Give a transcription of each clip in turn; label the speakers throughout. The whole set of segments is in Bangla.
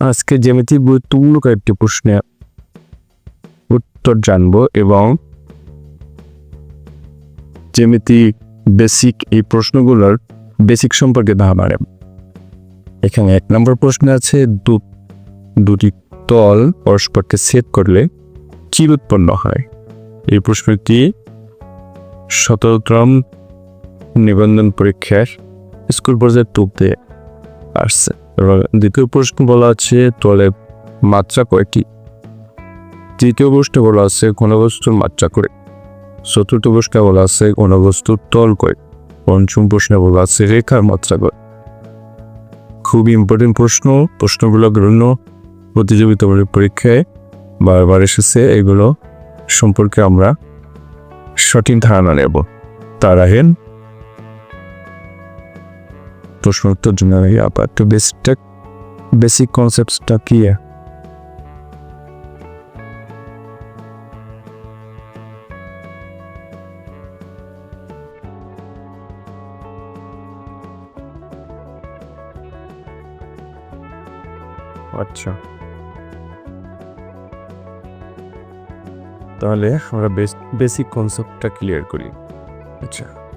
Speaker 1: আজকে জ্যামিতি গুরুত্বপূর্ণ কয়েকটি প্রশ্নের উত্তর জানব এবং জ্যামিতি বেসিক এই প্রশ্নগুলোর বেসিক সম্পর্কে ধারণা নেব। এখানে এক নম্বর প্রশ্ন আছে, দু, দুটি তল পরস্পরকে সেট করলে কি উৎপন্ন হয়? এই প্রশ্নটি সতেরোতম নিবন্ধন পরীক্ষার স্কুল পর্যায়ে টুপতে আসছে। এবং দ্বিতীয় প্রশ্ন বলা আছে তলে মাত্রা কয়টি? তৃতীয় প্রশ্নে বলা আছে, ঘনবস্তুর মাত্রা করে চতুর্থ প্রশ্নে বলা আছে, ঘনবস্তুর তল কয়? পঞ্চম প্রশ্নে বলা আছে, রেখার মাত্রা কয়? খুবই ইম্পর্টেন্ট প্রশ্ন, প্রশ্নগুলো বিভিন্ন প্রতিযোগিতামূলক পরীক্ষায় বারবার এসেছে, এগুলো সম্পর্কে আমরা সঠিক ধারণা নেব। তার আগে প্রশ্ন উত্তর জন্য আবার একটু বেসিকটা বেসিক কনসেপ্টটা কি? আচ্ছা। তাহলে আমরা বেসিক কনসেপ্টটা ক্লিয়ার করি। আচ্ছা।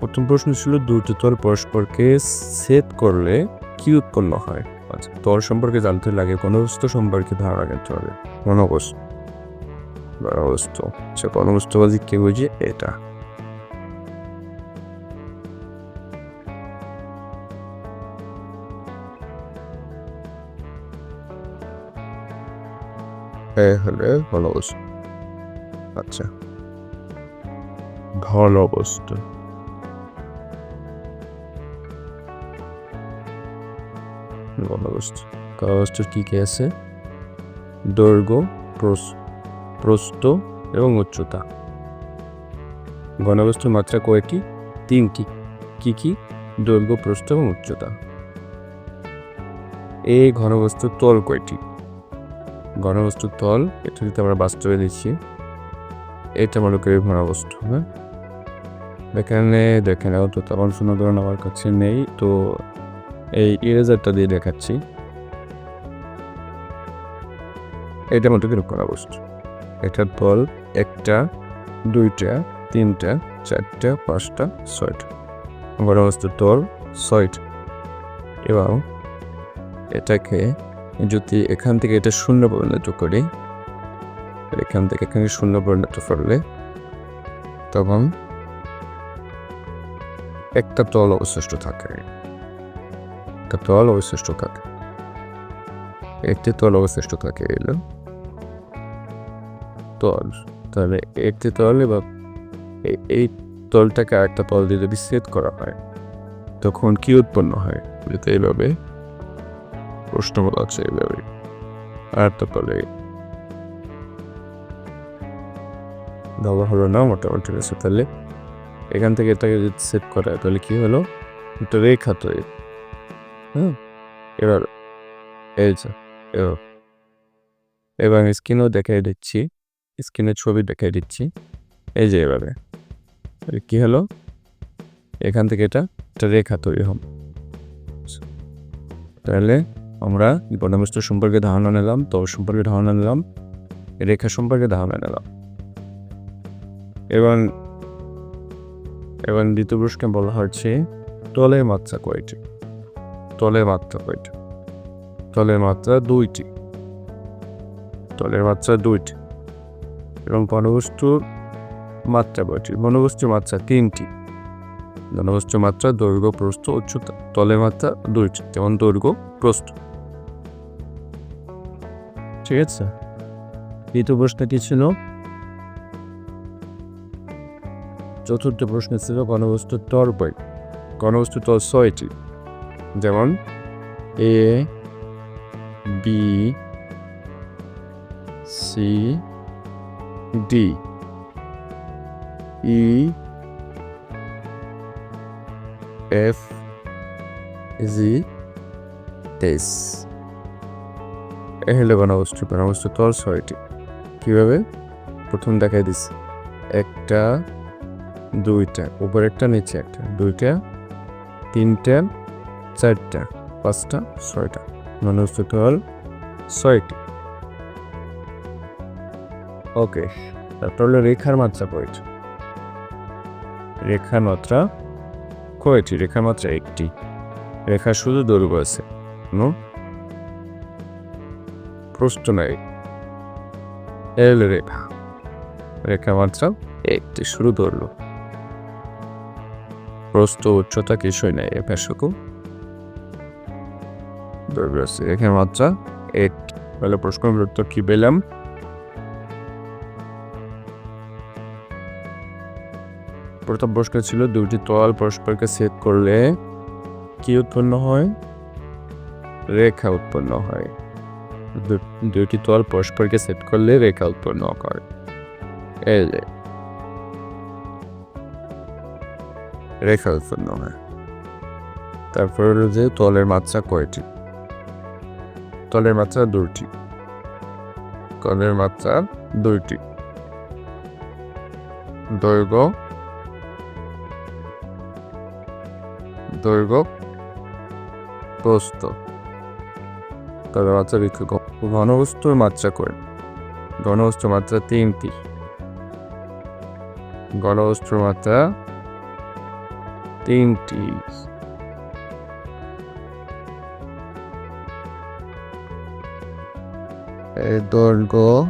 Speaker 1: প্রথম প্রশ্ন ছিল দুটি তল পরস্পরকে সেট করলে কি উৎপন্ন হয়? আচ্ছা তল সম্পর্কে জানতে লাগে কোন বস্তু সম্পর্কে ধারণা রাখতে হবে। কোন বস্তু আচ্ছা কোন বস্তু বাজি কে বুঝি? এটা। হলে ঘন বস্তু আচ্ছা। ঘন বস্তু ঘনবস্তু ঘনবস্তুর কী কী আছে? দৈর্ঘ্য, প্রস- প্রস্থ এবং উচ্চতা। ঘনবস্তুর মাত্রা কয়টি তিনটি। কি কি? দৈর্ঘ্য, প্রস্থ এবং উচ্চতা। এই ঘনবস্তুর তল কয়টি? ঘনবস্তুর তল, এটা যদি আমরা বাস্তবে দিচ্ছি এটা মনে করি ঘনবস্তু হ্যাঁ? এখানে দেখেন তো তেমন ধরন আমার কাছে নেই, তো এই ইরেজারটা দিয়ে দেখাচ্ছি। এটা মতো কীরকম করা বস্তু। এটার তল একটা, দুইটা, তিনটা, চারটা, পাঁচটা, ছয়টা। বড় বস্তুর তল ছয়টা। এবং এটাকে যদি এখান থেকে এটা শূন্য পরিণত করি, এখান থেকে এখানে শূন্য পরিণত করলে তখন একটা তল অবশিষ্ট থাকে। একটা তল অবশিষ্ট থাকে একটি তল অবশিষ্ট থাকে এলো তল তাহলে একটি তল এবং এই তলটাকে আরেকটা তল দিয়ে যদি সেট করা হয় তখন কি উৎপন্ন হয় যেটা এইভাবে প্রশ্ন বলা আছে এইভাবে আরেকটা তলে দেওয়া হলো না মোটামুটি ঠিক আছে তাহলে এখান থেকে এটাকে যদি সেট করা হয় তাহলে কি হলো একটা রেখা তৈরি এবার, এই যে এবার এবং স্ক্রিনও দেখাই দিচ্ছি। স্ক্রিনের ছবি দেখাই দিচ্ছি। এই যে এভাবে। কি হলো? এখান থেকে এটা একটা রেখা তৈরি হবে তাহলে আমরা বনবস্তু সম্পর্কে ধারণা নিলাম, তল সম্পর্কে ধারণা নিলাম, রেখা সম্পর্কে ধারণা নিলাম। এবং এবং দ্বিতীয় প্রশ্নে বলা হচ্ছে, তলের মাত্রা কয়টি? তলের মাত্রা কয়টি? তলের মাত্রা দুইটি। তলের মাত্রা দুইটি। এবং ঘনবস্তুর মাত্রা কয়টি? ঘনবস্তুর মাত্রা তিনটি। ঘনবস্তুর মাত্রা দৈর্ঘ্য, প্রস্থ, উচ্চতা। তলের মাত্রা দুইটি। যেমন দৈর্ঘ্য, প্রস্থ। ঠিক আছে? দ্বিতীয় প্রশ্ন কি ছিল? চতুর্থ প্রশ্ন ছিল ঘনবস্তুর তল কয়? ঘনবস্তুর তল ছয়টি। যেমন A B C D E F G S এ হলো ঘনবস্তু তল ছয়টি। কীভাবে? প্রথম দেখাই দিস। একটা, দুইটা উপরে একটা নিচে একটা দুইটা, তিনটা চারটা, পাঁচটা, ছয়টা। ঘনবস্তু তল ছয়টি। ওকে, তারপর হলো রেখার মাত্রা কয়টি? রেখার মাত্রা কয়টি? রেখার মাত্রা একটি। রেখা শুধু দৈর্ঘ্য আছে। প্রশ্ন নাই। এল রেখা। রেখা মাত্রা একটি শুরু ধরলো প্রস্থ উচ্চতা কিছুই নাই, এ পেশকও দৈর্ঘ্য আছে রেখার মাত্রা এক তাহলে প্রশ্নের উত্তর কি পেলাম? প্রথম প্রশ্ন ছিল দুটি তল পরস্পরকে ছেদ করলে কি উৎপন্ন হয়? রেখা উৎপন্ন হয়। দু- দুটি তল পরস্পরকে সেট করলে রেখা উৎপন্ন করে এই যে। রেখা উৎপন্ন হয়। তারপর হলো যে তলের মাত্রা কয়টি? তলের মাত্রা দুইটি। তলের মাত্রা দুইটি। দৈর্ঘ্য দৈর্ঘ্য প্রস্থ। তবে মাত্রা বৃক্ষ ঘনবস্তুর মাত্রা করে ঘনবস্তুর মাত্রা তিনটি। ঘনবস্তুর মাত্রা তিনটি। দৈর্ঘ্য,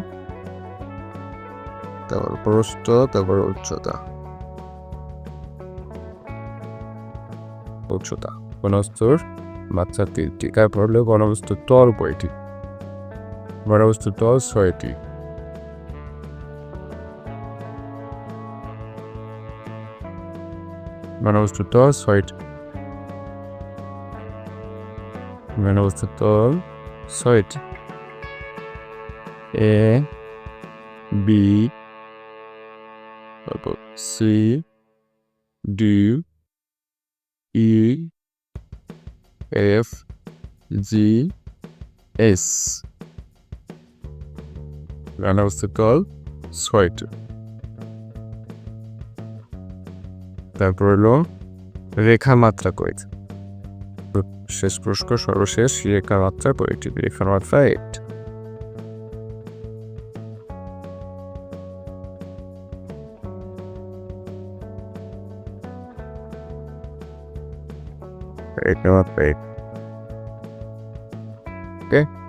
Speaker 1: তারপর প্রস্থ, তারপর উচ্চতা। উচ্চতা ঘনবস্তুর মাত্রা তিনটি। তারপর হলো ঘনবস্তুর তল কয়টি? ঘনবস্তুর তল ছয়টি। ঘনবস্তুর তল ছয়টি। ঘনবস্তুর তল ছয়টি। এ বি তারপর C D E F G S ঘনবস্তুর তল ছয়টি তারপর হলো রেখা মাত্রা কয়েছে শেষ প্রশ্ন সর্বশেষ রেখা মাত্রা কয়েকটি রেখার মাত্রা Fake, no. Okay.